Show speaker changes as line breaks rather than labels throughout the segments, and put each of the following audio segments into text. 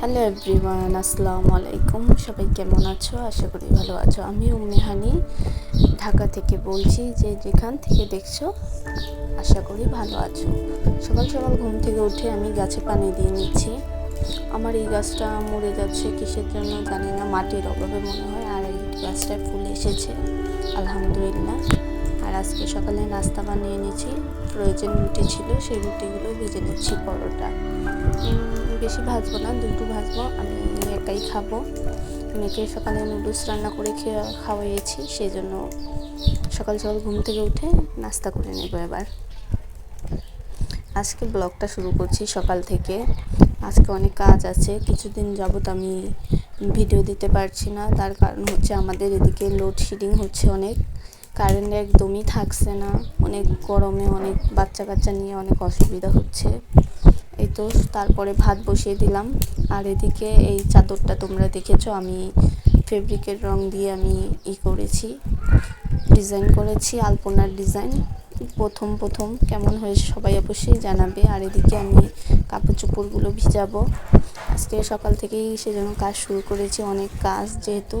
Hello everyone, আসসালামু আলাইকুম। সবাই কেমন আছো? আশা করি ভালো আছো। আমি উম্মেহানি ঢাকা থেকে বলছি যে যেখান থেকে দেখছ, আশা করি ভালো আছো। সকাল সকাল ঘুম থেকে উঠে আমি গাছে পানি দিয়ে নিচ্ছি। আমার এই গাছটা মরে যাচ্ছে কিসের জন্য জানি না, মাটির অভাবে মনে হয়, আর এই গাছটায় ফুল এসেছে। আলহামদুলিল্লাহ। আর আজকে সকালে নাস্তা বানিয়ে নিয়েছি। প্রয়োজন রুটি ছিল, সেই রুটিগুলো ভেজে নিচ্ছি পরোটা। বেশি ভাজবো না, দুটো ভাজবো, আমি একাই খাব। মেয়েকে সকালে নুডলস রান্না করে খেয়ে, খাওয়াইয়েছি সেই জন্য সকাল সকাল ঘুম থেকে উঠে নাস্তা করে নেব এবার। আজকে ব্লগটা শুরু করছি সকাল থেকে। আজকে অনেক কাজ আছে, কিছুদিন যাবত আমি ভিডিও দিতে পারছি না, তার কারণ হচ্ছে আমাদের এদিকে লোডশেডিং হচ্ছে অনেক। কারেন্ট একদমই থাকছে না। অনেক গরমে অনেক বাচ্চা কাচ্চা নিয়ে অনেক অসুবিধা হচ্ছে। এই তো তারপরে ভাত বসিয়ে দিলাম। আর এদিকে এই চাদরটা তোমরা দেখেছ, আমি ফেব্রিকের রং দিয়ে আমি ই করেছি ডিজাইন করেছি, আলপনার ডিজাইন প্রথম প্রথম কেমন হয়েছে সবাই অবশ্যই জানাবে। আর এদিকে আমি কাপড় চোপড়গুলো ভিজাবো। আজকে সকাল থেকেই সেজন্য কাজ শুরু করেছি, অনেক কাজ যেহেতু।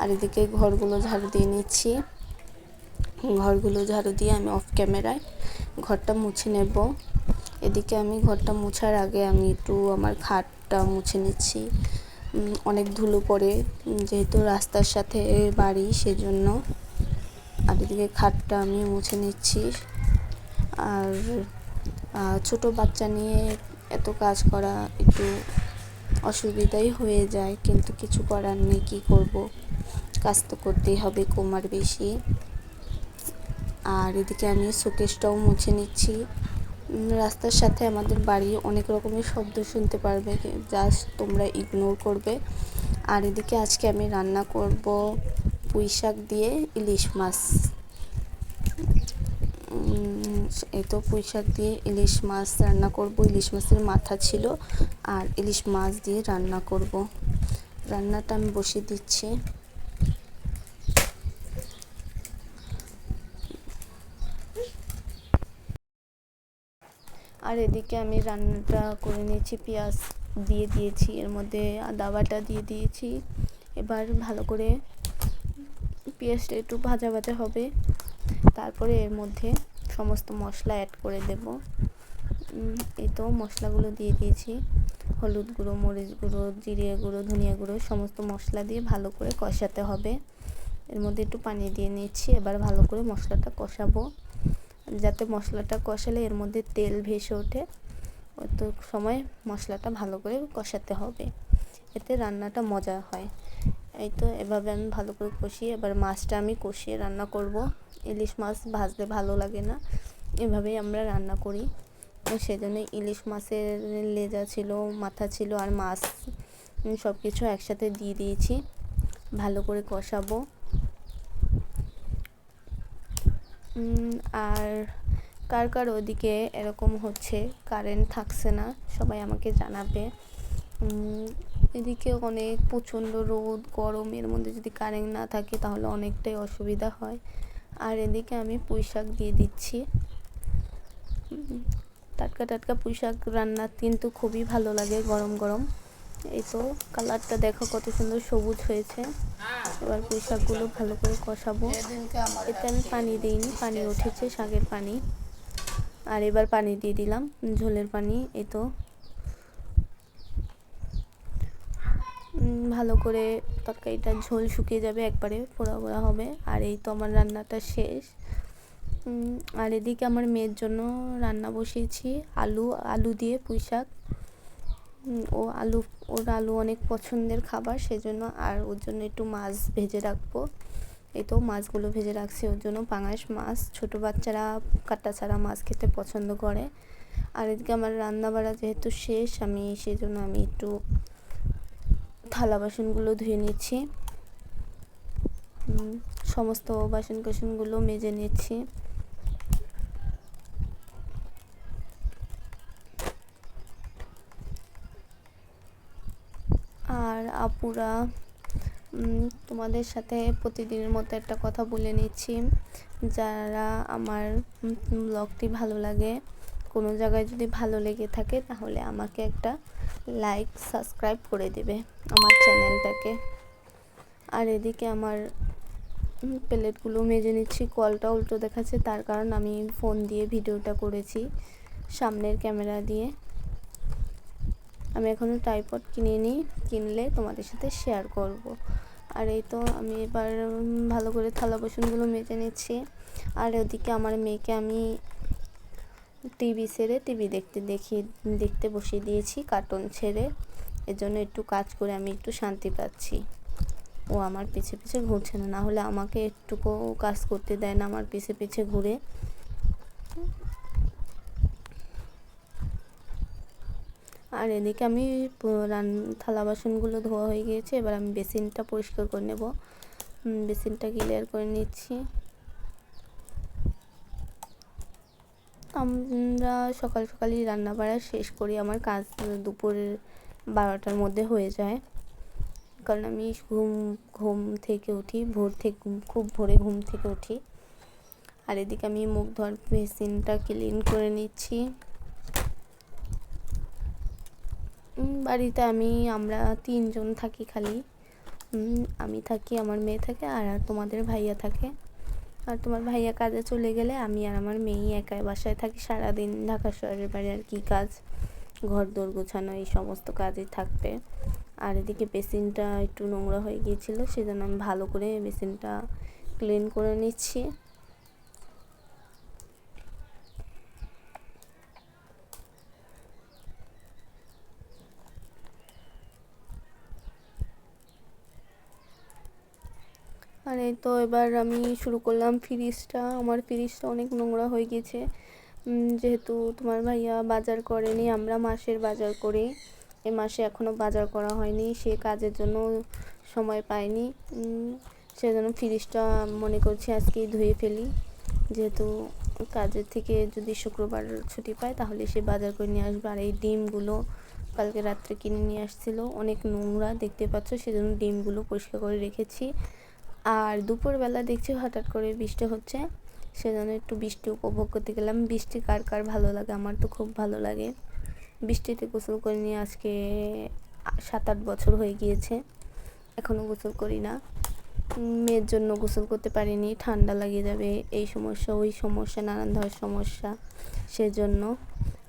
আর এদিকে ঘরগুলো ঝাড়ু দিয়ে নিচ্ছি। ঘরগুলো ঝাড়ু দিয়ে আমি অফ ক্যামেরায় ঘরটা মুছে নেব। এদিকে আমি ঘরটা মুছার আগে আমি একটু আমার খাটটা মুছে নিচ্ছি। অনেক ধুলো পড়ে যেহেতু রাস্তার সাথে বাড়ি সেজন্য। আর এদিকে খাটটা আমি মুছে নিচ্ছি। আর ছোট বাচ্চা নিয়ে এত কাজ করা একটু অসুবিধাই হয়ে যায়, কিন্তু কিছু করার নেই, কী করব? কাজ তো করতেই হবে, কোমার বেশি। আর এদিকে আমি শোকেসটাও মুছে নিচ্ছি। রাস্তার সাথে আমাদের বাড়ি অনেক রকমের শব্দ শুনতে পারবে জাস্ট তোমরা ইগনোর করবে। আর এদিকে আজকে আমি রান্না করব পুঁই শাক দিয়ে ইলিশ মাছ। এই তো পুঁই শাক দিয়ে ইলিশ মাছ রান্না করব। ইলিশ মাছের মাথা ছিল, আর ইলিশ মাছ দিয়ে রান্না করব। রান্নাটা আমি বসিয়ে দিচ্ছি। আর এদিকে আমি রান্নাটা করে নিয়েছি, পেঁয়াজ দিয়ে দিয়েছি, এর মধ্যে আদা বাটা দিয়ে দিয়েছি। এবার ভালো করে পেঁয়াজটা একটু ভাজা ভাজা হবে, তারপরে এর মধ্যে সমস্ত মশলা অ্যাড করে দেব। এই তো মশলাগুলো দিয়ে দিয়েছি। হলুদ গুঁড়ো, মরিচ গুঁড়ো, জিরে গুঁড়ো, ধনিয়া গুঁড়ো, সমস্ত মশলা দিয়ে ভালো করে কষাতে হবে। এর মধ্যে একটু পানি দিয়ে নিচ্ছি, এবার ভালো করে মশলাটা কষাবো। যাতে মশলাটা কষালে এর মধ্যে তেল ভেসে ওঠে, অত সময় মশলাটা ভালো করে কষাতে হবে। এতে রান্নাটা মজা হয়। এই তো এভাবে আমি ভালো করে কষিয়ে, এবার মাছটা আমি কষিয়ে রান্না করব। ইলিশ মাছ ভাজতে ভালো লাগে না, এভাবেই আমরা রান্না করি। সেজন্য ইলিশ মাছের লেজা ছিল, মাথা ছিল আর মাছ সব কিছু একসাথে দিয়ে দিয়েছি। ভালো করে কষাবো। আর কার কার ওদিকে এরকম হচ্ছে? কারেন্ট থাকছে না, সবাই আমাকে জানাবে। এদিকে অনেক প্রচণ্ড রোদ গরমের মধ্যে যদি কারেন্ট না থাকে তাহলে অনেকটাই অসুবিধা হয়। আর এদিকে আমি পুঁই শাক দিয়ে দিচ্ছি। টাটকা টাটকা পুঁই শাক রান্না কিন্তু খুবই ভালো লাগে, গরম গরম। এই তো কালারটা দেখো কত সুন্দর সবুজ হয়েছে। এবার পুঁই শাকগুলো ভালো করে কষাবো। এতে আমি পানি দিইনি, পানি উঠেছে শাকের পানি। আর এবার পানি দিয়ে দিলাম, ঝোলের পানি এই তো ভালো করে তরকারিটা ঝোল শুকিয়ে যাবে, একবারে পোড়া পোড়া হবে। আর এই তো আমার রান্নাটা শেষ। আর এদিকে আমার মেয়ের জন্য রান্না বসিয়েছি, আলু আলু দিয়ে পুঁই শাক ও আলু, ওর আলু অনেক পছন্দের খাবার, সেজন্য আর ওর জন্য একটু মাছ ভেজে রাখব। এই তো মাছগুলো ভেজে রাখছি ওর জন্য। পাঙাশ মাছ, ছোটো বাচ্চারা কাটা ছাড়া মাছ খেতে পছন্দ করে। আর এদিকে আমার রান্না বাড়া যেহেতু শেষ, আমি সেই জন্য আমি একটু থালা বাসনগুলো ধুয়ে নিচ্ছি। সমস্ত বাসন কোসনগুলো মেজে নিচ্ছি। আর আপুরা তোমাদের সাথে প্রতিদিনের মতো একটা কথা বলে নিচ্ছি। যারা আমার ব্লগটি ভালো লাগে, কোনো জায়গায় যদি ভালো লেগে থাকে, তাহলে আমাকে একটা লাইক, সাবস্ক্রাইব করে দেবে আমার চ্যানেলটাকে। আর এদিকে আমার প্লেটগুলো মেজে নিচ্ছি, কলটা উল্টো দেখাচ্ছে, তার কারণ আমি ফোন দিয়ে ভিডিওটা করেছি সামনের ক্যামেরা দিয়ে। আমি এখনও ট্রাইপড কিনে নিই, কিনলে তোমাদের সাথে শেয়ার করব। আর এই তো আমি এবার ভালো করে থালা বাসনগুলো মেজে নিচ্ছি। আর ওদিকে আমার মেয়েকে আমি টিভি ছেড়ে টিভি দেখতে দেখি, দেখতে বসিয়ে দিয়েছি কার্টুন ছেড়ে। এর জন্য একটু কাজ করে আমি একটু শান্তি পাচ্ছি। ও আমার পিছে পিছে ঘুরছে না হলে আমাকে একটুকু কাজ করতে দেয় না আমার পিছে পিছে ঘুরে। আর এদিকে আমি রান, থালা বাসনগুলো ধোয়া হয়ে গিয়েছে। এবার আমি বেসিনটা পরিষ্কার করে নেব। বেসিনটা ক্লিয়ার করে নিচ্ছি। আমরা সকাল সকালই রান্না বাড়া শেষ করি। আমার কাজ দুপুরের বারোটার মধ্যে হয়ে যায়। কারণ আমি ঘুম ঘুম থেকে উঠি। ভোর থেকে, খুব ভোরে ঘুম থেকে উঠি। আর এদিকে আমি মুখ ধর বেসিনটা ক্লিন করে নিচ্ছি। বাড়িতে আমি, আমরা তিনজন থাকি খালি। আমি থাকি, আমার মেয়ে থাকে আর তোমাদের ভাইয়া থাকে। আর তোমার ভাইয়া কাজে চলে গেলে আমি আর আমার মেয়েই একাই বাসায় থাকি সারাদিন ঢাকা শহরের বাড়ি আর কি কাজ ঘর দোর গোছানো, এই সমস্ত কাজই থাকবে। আর এদিকে বেসিনটা একটু নোংরা হয়ে গিয়েছিল, সেজন্য আমি ভালো করে বেসিনটা ক্লিন করে নিচ্ছি। আর এই তো এবার আমি শুরু করলাম ফ্রিজটা আমার ফ্রিজটা অনেক নোংরা হয়ে গেছে। যেহেতু তোমার ভাইয়া বাজার করেনি, আমরা মাসের বাজার করি। এ মাসে এখনও বাজার করা হয়নি, সে কাজের জন্য সময় পায়নি সেজন্য ফ্রিজটা মনে করছি আজকেই ধুয়ে ফেলি। যেহেতু কাজের থেকে যদি শুক্রবার ছুটি পায়, তাহলে সে বাজার করে নিয়ে আসবে। আর এই ডিমগুলো কালকে রাত্রে কিনে নিয়ে আসছিল। অনেক নোংরা, দেখতে পাচ্ছ? সেজন্য ডিমগুলো পরিষ্কার করে রেখেছি। আর দুপুরবেলা দেখছি হঠাৎ করে বৃষ্টি হচ্ছে, সেজন্য একটু বৃষ্টি উপভোগ করতে গেলাম। বৃষ্টি কার কার ভালো লাগে আমার তো খুব ভালো লাগে। বৃষ্টিতে গোসল করে নিয়ে আজকে সাত আট বছর হয়ে গিয়েছে এখনও গোসল করি না। মেয়ের জন্য গোসল করতে পারিনি, ঠান্ডা লাগিয়ে যাবে, এই সমস্যা, ওই সমস্যা, নানান ধরনের সমস্যা, সেজন্য।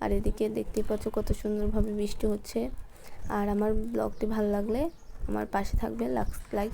আর এদিকে দেখতেই পাচ্ছ কত সুন্দরভাবে বৃষ্টি হচ্ছে। আর আমার ব্লগটি ভালো লাগলে আমার পাশে থাকবে লাইক